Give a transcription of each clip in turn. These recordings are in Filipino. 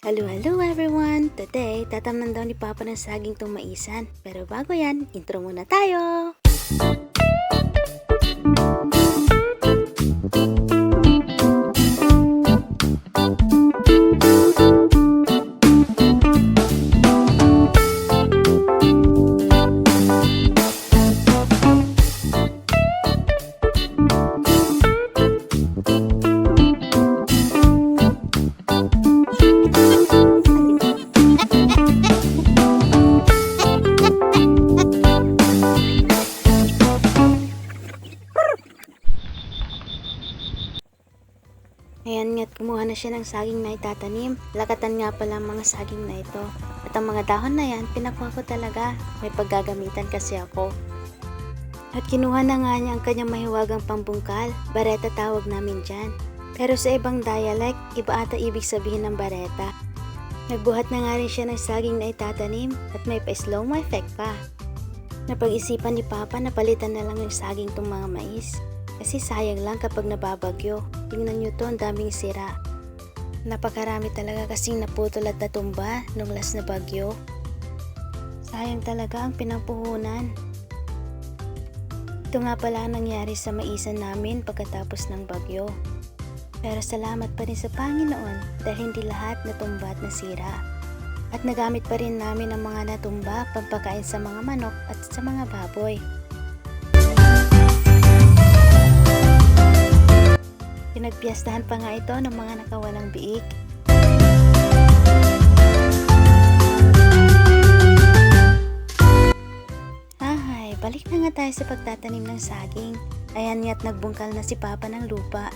Hello, hello everyone! Today, tatamnan daw ni Papa ng saging tumaisan. Pero bago yan, intro muna tayo! Ayan nga't kumuha na siya ng saging na itatanim. Lakatan nga pala ang mga saging na ito. At ang mga dahon na yan, pinakuha ko talaga. May paggagamitan kasi ako. At kinuha na nga niya ang kanyang mahiwagang pambungkal. Bareta tawag namin dyan. Pero sa ibang dialect, iba ata ibig sabihin ng bareta. Nagbuhat na nga rin siya ng saging na itatanim at may pa-slow mo effect pa. Napag-isipan ni Papa na palitan na lang yung saging tong mga mais. Kasi sayang lang kapag nababagyo. Tingnan nyo to, ang daming sira. Napakarami talaga kasing naputol at natumba nung last na bagyo. Sayang talaga ang pinampuhunan. Ito nga pala ang nangyari sa maisan namin pagkatapos ng bagyo. Pero salamat pa rin sa Panginoon dahil hindi lahat natumba at nasira. At nagamit pa rin namin ang mga natumba pampakain sa mga manok at sa mga baboy. Pinagpiyastahan pa nga ito ng mga nakawalang biik. Ahay, balik na nga tayo sa pagtatanim ng saging. Ayan nga't nagbungkal na si Papa ng lupa.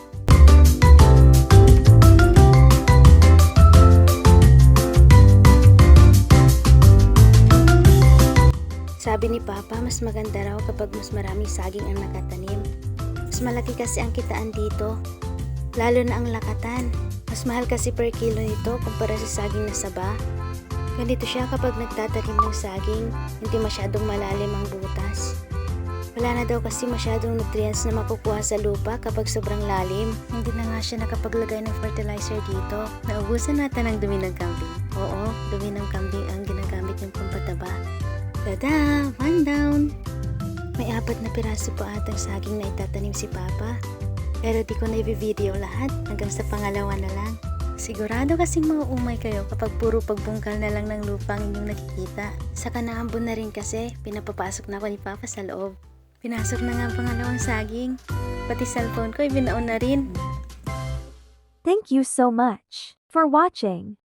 Sabi ni Papa, mas maganda raw kapag mas maraming saging ang nakatanim. Mas malaki kasi ang kitaan dito, lalo na ang lakatan. Mas mahal kasi per kilo nito kumpara sa saging na saba. Ganito siya kapag nagtatanim ng saging, hindi masyadong malalim ang butas. Wala na daw kasi masyadong nutrients na makukuha sa lupa kapag sobrang lalim. Hindi na nga siya nakapaglagay ng fertilizer dito. Naubusan natin ng dumi ng kambing. Oo, dumi ng kambing ang. Tada! One down! May apat na piraso pa atang saging na itatanim si Papa. Pero di ko na i-video lahat hanggang sa pangalawa na lang. Sigurado kasing mauumay kayo kapag puro pagbungkal na lang ng lupa ang inyong nakikita. Sa kanaambon na rin kasi, pinapapasok na ako ni Papa sa loob. Pinasok na nga ang pangalawang saging. Pati cellphone ko, ibinaon na rin. Thank you so much for watching.